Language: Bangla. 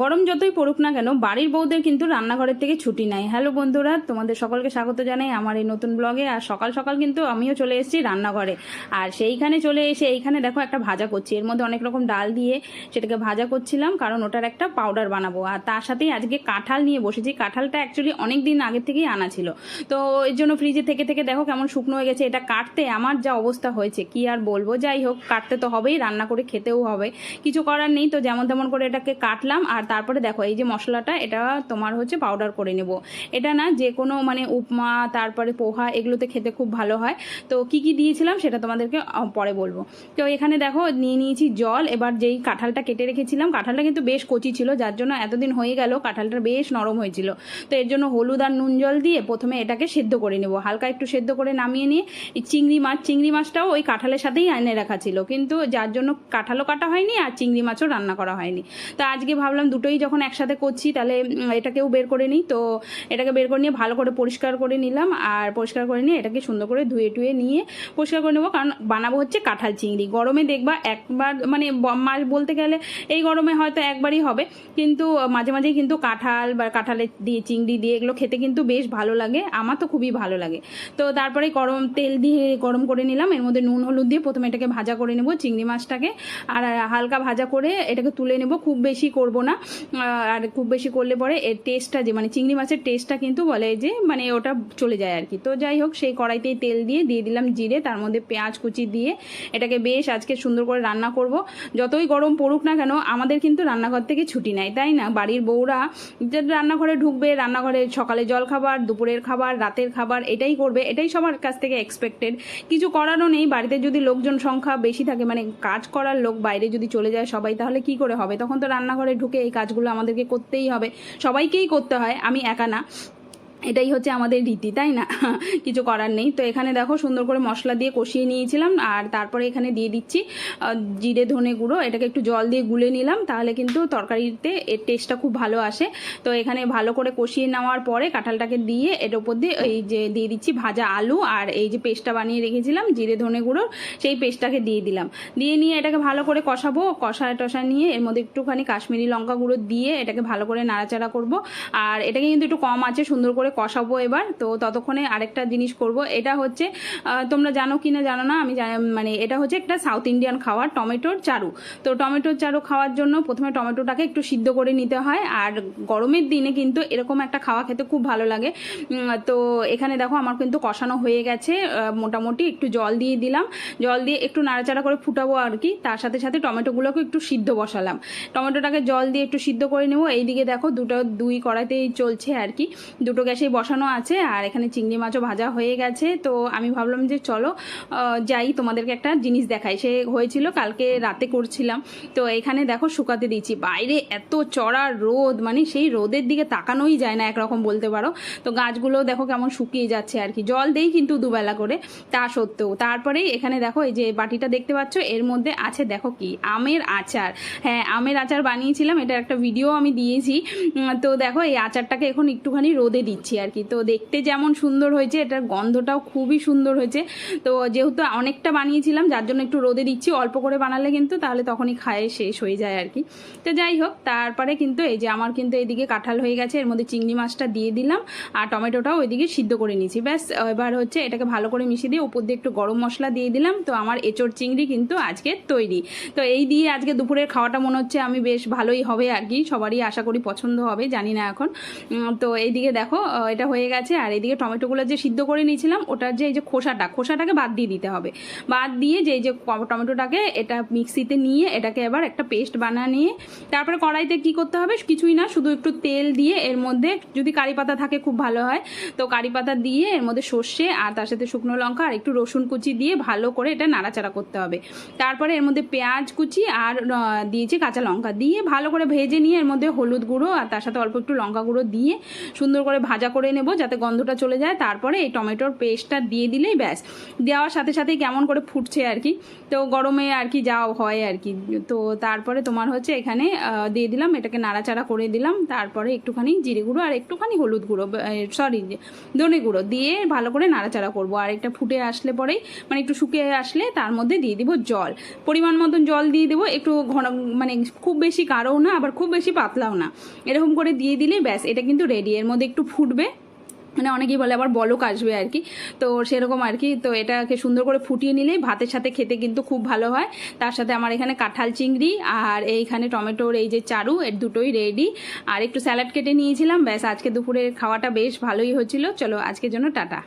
গরম যতই পড়ুক না কেন, বাড়ির বউদের কিন্তু রান্নাঘরের থেকে ছুটি নাই। হ্যালো বন্ধুরা, তোমাদের সকলকে স্বাগত জানাই আমার এই নতুন ব্লগে। আর সকাল সকাল কিন্তু আমিও চলে এসেছি রান্নাঘরে। আর সেইখানে চলে এসে এইখানে দেখো একটা ভাজা করছি। এর মধ্যে অনেক রকম ডাল দিয়ে সেটাকে ভাজা করছিলাম, কারণ ওটার একটা পাউডার বানাবো। আর তার সাথেই আজকে কাঁঠাল নিয়ে বসেছি। কাঁঠালটা অ্যাকচুয়ালি অনেক দিন আগে থেকেই আনা ছিল। তো এর জন্য ফ্রিজে থেকে থেকে দেখো কেমন শুকনো হয়ে গেছে। এটা কাটতে আমার যা অবস্থা হয়েছে, কি আর বলব? যাই হোক, কাটতে তো হবেই, রান্না করে খেতেও হবে। কিছু করার নেই, তো যেমন তেমন করে এটাকে কাটলাম। আর তারপরে দেখো, এই যে মশলাটা, এটা তোমার হচ্ছে পাউডার করে নেব। এটা না যে কোনো মানে উপমা, তারপরে পোহা, এগুলোতে খেতে খুব ভালো হয়। তো কি কি দিয়েছিলাম সেটা তোমাদেরকে পরে বলব। তো এখানে দেখো, নিয়ে নিয়েছি জল, এবার যেই কাঁঠালটা কেটে রেখেছিলাম, কাঁঠালটা কিন্তু বেশ কচি ছিল, যার জন্য এতদিন হয়ে গেল, কাঁঠালটা বেশ নরম হয়েছিল। তো এর জন্য হলুদ আর নুন জল দিয়ে প্রথমে এটাকে সেদ্ধ করে নেব। হালকা একটু সেদ্ধ করে নামিয়ে নিয়ে চিংড়ি মাছ, চিংড়ি মাছটাও ওই কাঁঠালের সাথেই এনে রাখা ছিল। কিন্তু যার জন্য কাঁঠালও কাটা হয়নি, আর চিংড়ি মাছও রান্না করা হয়নি। তো আজকে ভাবলাম দুটোই যখন একসাথে করছি, তাহলে এটাকেও বের করে নিই। তো এটাকে বের করে নিয়ে ভালো করে পরিষ্কার করে নিলাম, আর পরিষ্কার করে নিয়ে এটাকে সুন্দর করে ধুয়ে টুয়ে নিয়ে পরিষ্কার করে নেব। কারণ বানাবো হচ্ছে কাঁঠাল চিংড়ি। গরমে দেখবা একবার মানে মাছ বলতে গেলে এই গরমে হয়তো একবারই হবে, কিন্তু মাঝে মাঝে কিন্তু কাঁঠাল বা কাঁঠালের দিয়ে, চিংড়ি দিয়ে এগুলো খেতে কিন্তু বেশ ভালো লাগে। আমার তো খুবই ভালো লাগে। তো তারপরে গরম তেল দিয়ে গরম করে নিলাম। এর মধ্যে নুন, হলুদ দিয়ে প্রথমে এটাকে ভাজা করে নেব, চিংড়ি মাছটাকে। আর হালকা ভাজা করে এটাকে তুলে নেব। খুব বেশি করব না। আর খুব বেশি করলে পরে এর টেস্টটা যে মানে চিংড়ি মাছের টেস্টটা কিন্তু বলে যে মানে ওটা চলে যায় আর কি। তো যাই হোক, সেই কড়াইতেই তেল দিয়ে দিয়ে দিলাম জিরে, তার মধ্যে পেঁয়াজ কুচি দিয়ে এটাকে বেশ আজকে সুন্দর করে রান্না করব। যতই গরম পড়ুক না কেন, আমাদের কিন্তু রান্নাঘর থেকে ছুটি নাই, তাই না? বাড়ির বউরা যে রান্নাঘরে ঢুকবে, রান্নাঘরে সকালে জল খাবার, দুপুরের খাবার, রাতের খাবার, এটাই করবে, এটাই সবার কাছ থেকে এক্সপেক্টেড কিছু করারও নেই, বাড়িতে যদি লোকজন সংখ্যা বেশি থাকে মানে কাজ করার লোক বাইরে যদি চলে যায় সবাই, তাহলে কি করে হবে? তখন তো রান্নাঘরে ঢুকে কাজগুলো আমাদেরকে করতেই হবে। সবাইকেই করতে হয় আমি একা না। এটাই হচ্ছে আমাদের রীতি, তাই না? কিছু করার নেই। তো এখানে দেখো সুন্দর করে মশলা দিয়ে কষিয়ে নিয়েছিলাম, আর তারপরে এখানে দিয়ে দিচ্ছি জিরে ধনে গুঁড়ো। এটাকে একটু জল দিয়ে গুলে নিলাম, তাহলে কিন্তু তরকারিতে এর টেস্টটা খুব ভালো আসে। তো এখানে ভালো করে কষিয়ে নেওয়ার পরে কাঁঠালটাকে দিয়ে এর উপর দিয়ে এই যে দিয়ে দিচ্ছি ভাজা আলু, আর এই যে পেস্টটা বানিয়ে রেখেছিলাম, জিরে ধনে গুঁড়ো সেই পেস্টটাকে দিয়ে দিলাম। দিয়ে নিয়ে এটাকে ভালো করে কষাবো, কষা টষা নিয়ে এর মধ্যে একটুখানি কাশ্মীরি লঙ্কা গুঁড়ো দিয়ে এটাকে ভালো করে নাড়াচাড়া করব। আর এটাকে কিন্তু একটু কম আছে, সুন্দর করে কষাবো এবার। তো ততক্ষণে আরেকটা জিনিস করব। এটা হচ্ছে তোমরা জানো কি না জানো না, আমি মানে এটা হচ্ছে একটা সাউথ ইন্ডিয়ান খাবার টমেটোর চারু। তো টমেটোর চারু খাওয়ার জন্য প্রথমে টমেটোটাকে একটু সিদ্ধ করে নিতে হয়। আর গরমের দিনে কিন্তু এরকম একটা খাওয়া খেতে খুব ভালো লাগে। তো এখানে দেখো আমার কিন্তু কষানো হয়ে গেছে। মোটামুটি একটু জল দিয়ে দিলাম। জল দিয়ে একটু নাড়াচাড়া করে ফুটাবো আর কি। তার সাথে সাথে টমেটোগুলোকে একটু সিদ্ধ বসালাম। টমেটোটাকে জল দিয়ে একটু সিদ্ধ করে নেব। এইদিকে দেখো দুটো দুই কড়াইতেই চলছে আর কি। দুটো গ্যাসেই বসানো আছে, আর এখানে চিংড়ি মাছও ভাজা হয়ে গেছে। তো আমি ভাবলাম যে চলো যাই, তোমাদেরকে একটা জিনিস দেখাই। সে হয়েছিল, কালকে রাতে করছিলাম। তো এখানে দেখো শুকাতে দিচ্ছি বাইরে এত চড়া রোদ মানে সেই রোদের দিকে তাকানোই যায় না একরকম বলতে পারো। তো গাছগুলো দেখো কেমন শুকিয়ে যাচ্ছে আর কি। জল দেই কিন্তু দুবেলা করে, তা সত্ত্বেও। তারপরেই এখানে দেখো, এই যে বাটিটা দেখতে পাচ্ছ, এর মধ্যে আছে দেখো কি? আমের আচার। হ্যাঁ আমের আচার বানিয়েছিলাম এটা একটা ভিডিও আমি দিয়েছি। তো দেখো, এই আচারটাকে এখন একটুখানি রোদে দিচ্ছি। আর কি। তো দেখতে যেমন সুন্দর হয়েছে, এটার গন্ধটাও খুবই সুন্দর হয়েছে। তো যেহেতু অনেকটা বানিয়েছিলাম, যার জন্য একটু রোদে দিচ্ছি, অল্প করে বানালে কিন্তু তাহলে তখনই খায়ে শেষ হয়ে যায় আর কি। তো যাই হোক, তারপরে কিন্তু এই যে আমার কিন্তু এদিকে কাঁঠাল হয়ে গেছে, এর মধ্যে চিংড়ি মাছটা দিয়ে দিলাম আর টমেটোটাও ওইদিকে সিদ্ধ করে নিয়েছি। ব্যাস, এবার হচ্ছে এটাকে ভালো করে মিশিয়ে দিয়ে উপর দিয়ে একটু গরম মশলা দিয়ে দিলাম। তো আমার এঁচড় চিংড়ি কিন্তু আজকে তৈরি। তো এই দিয়ে আজকে দুপুরের খাওয়াটা মনে হচ্ছে আমি বেশ ভালোই হবে আর কি, সবারই আশা করি পছন্দ হবে, জানি না এখন। তো এইদিকে দেখো এটা হয়ে গেছে। আর এদিকে টমেটোগুলো যে সিদ্ধ করে নিয়েছিলাম, ওটার যে এই যে খোসাটা, খোসাটাকে বাদ দিয়ে দিতে হবে। বাদ দিয়ে যে যে টমেটোটাকে এটা মিক্সিতে নিয়ে এটাকে এবার একটা পেস্ট বানা নিয়ে, তারপরে কড়াইতে কি করতে হবে? কিছুই না, শুধু একটু তেল দিয়ে এর মধ্যে, যদি কারি পাতা থাকে খুব ভালো হয়, তো কারি পাতা দিয়ে এর মধ্যে সর্ষে আর তার সাথে শুকনো লঙ্কা আর একটু রসুন কুচি দিয়ে ভালো করে এটা নাড়াচাড়া করতে হবে। তারপরে এর মধ্যে পেঁয়াজ কুচি আর দিয়েছি কাঁচা লঙ্কা দিয়ে ভালো করে ভেজে নিয়ে এর মধ্যে হলুদ গুঁড়ো আর তার সাথে অল্প একটু লঙ্কা গুঁড়ো দিয়ে সুন্দর করে ভাজা ভাজা করে নেব যাতে গন্ধটা চলে যায়। তারপরে এই টমেটোর পেস্টটা দিয়ে দিলেই ব্যাস। দেওয়ার সাথে সাথেই কেমন করে ফুটছে আর কি। তো গরমে আর কি যাও হয় আর কি। তো তারপরে তোমার হচ্ছে এখানে দিয়ে দিলাম, এটাকে নাড়াচাড়া করে দিলাম। তারপরে একটুখানি জিরে গুঁড়ো আর একটুখানি হলুদ গুঁড়ো সরি ধনে গুঁড়ো দিয়ে ভালো করে নাড়াচাড়া করব। আর একটা ফুটে আসলে পরেই মানে একটু শুকিয়ে আসলে তার মধ্যে দিয়ে দিব জল। পরিমাণ মতন জল দিয়ে দেবো, একটু ঘন মানে খুব বেশি গাঢ়ও না, আবার খুব বেশি পাতলাও না। এরকম করে দিয়ে দিলে ব্যাস, এটা কিন্তু রেডি এর মধ্যে একটু ফুটবে। মানে অনেকেই বলে আবার বলক আসবে আর কি। তো সেরকম আর কি। তো এটাকে সুন্দর করে ফুটিয়ে নিলে ভাতের সাথে খেতে কিন্তু খুব ভালো হয়। তার সাথে আমার এখানে কাঁঠাল চিংড়ি আর এইখানে টমেটোর এই যে চারু, এর দুটোই রেডি আর একটু স্যালাড কেটে নিয়েছিলাম। ব্যাস আজকে দুপুরের খাওয়াটা বেশ ভালোই হচ্ছিল। চলো আজকের জন্য টাটা।